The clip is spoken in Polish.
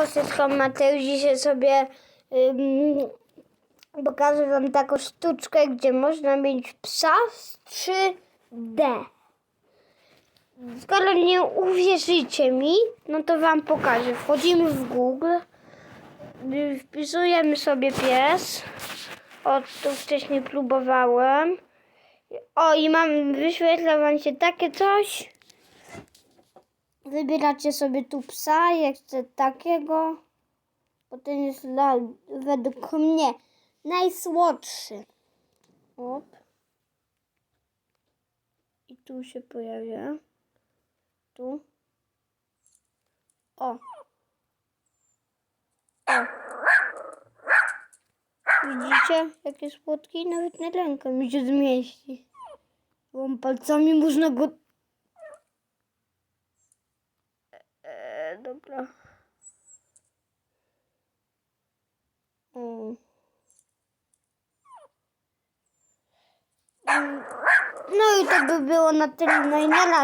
Wszystko Mateusz. Dzisiaj sobie ym, pokażę wam taką sztuczkę, gdzie można mieć psa z 3D. Skoro nie uwierzycie mi, no to wam pokażę. Wchodzimy w Google, wpisujemy sobie pies. O, tu wcześniej próbowałem. O, i mam, wyświetla wam się takie coś. Wybieracie sobie tu psa, jak chcę takiego, bo ten jest dla, według mnie najsłodszy. Op. I tu się pojawia. Tu. O. O. Widzicie, jakie słodkie? Nawet na rękę mi się zmieści. Bo palcami można go E, dobra. Mm. No i to by było na tyle. No i na razie.